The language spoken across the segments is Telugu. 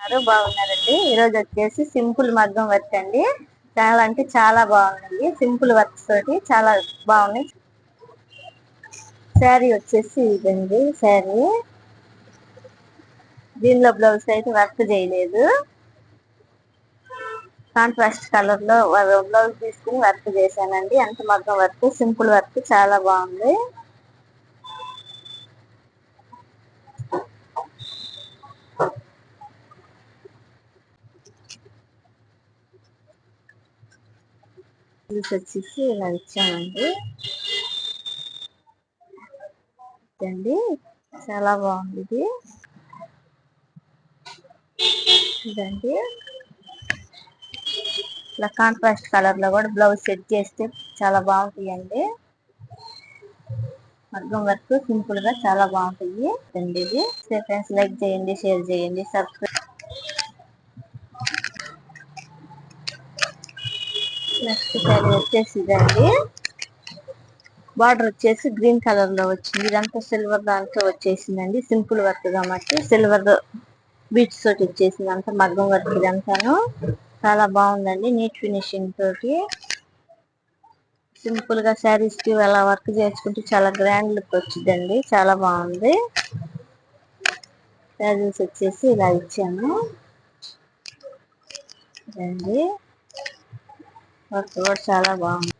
ఉన్నారు బాగున్నారండి. ఈరోజు వచ్చేసి సింపుల్ మగ్గం వర్క్ అండి. చాలా అంటే చాలా బాగుంది సింపుల్ వర్క్ తోటి చాలా బాగున్నాయి. శారీ వచ్చేసి ఇదండి శారీ. దీనిలో బ్లౌజ్ అయితే వర్క్ చేయలేదు. కాంట్రాస్ట్ కలర్లో బ్లౌజ్ తీసుకుని వర్క్ చేశానండి. అంత మగ్గం వర్క్ సింపుల్ వర్క్ చాలా బాగుంది. వచ్చేసి ఇలా ఇచ్చామండి అండి చాలా బాగుంది ఇది ఇదండి ఇలా కాంట్రాస్ట్ కలర్లో కూడా బ్లౌజ్ సెట్ చేస్తే చాలా బాగుంటాయండి మగ్గం వర్క్ సింపుల్గా చాలా బాగుంటాయి అండి ఇది ఫ్రెండ్స్ లైక్ చేయండి షేర్ చేయండి సబ్స్క్రైబ్ నెక్స్ట్ శారీ వచ్చేసి ఇదండి. బార్డర్ వచ్చేసి గ్రీన్ కలర్లో వచ్చింది. ఇదంతా సిల్వర్ దాంట్లో వచ్చేసిందండి. సింపుల్ వర్క్ కాబట్టి సిల్వర్ బీట్స్ తోటి వచ్చేసింది అంతా మగ్గం వర్క్ ఇదంతాను. చాలా బాగుందండి నీట్ ఫినిషింగ్ తోటి. సింపుల్గా శారీస్కి అలా వర్క్ చేసుకుంటే చాలా గ్రాండ్ లుక్ వచ్చిందండి. చాలా బాగుంది. శారీస్ వచ్చేసి ఇలా ఇచ్చాను. రండి వర్క్ కూడా చాలా బాగుంది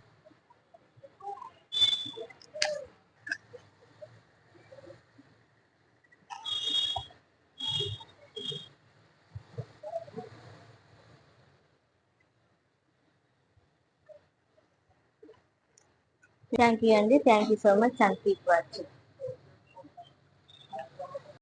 థ్యాంక్ యూ అండి thank you so much and keep watching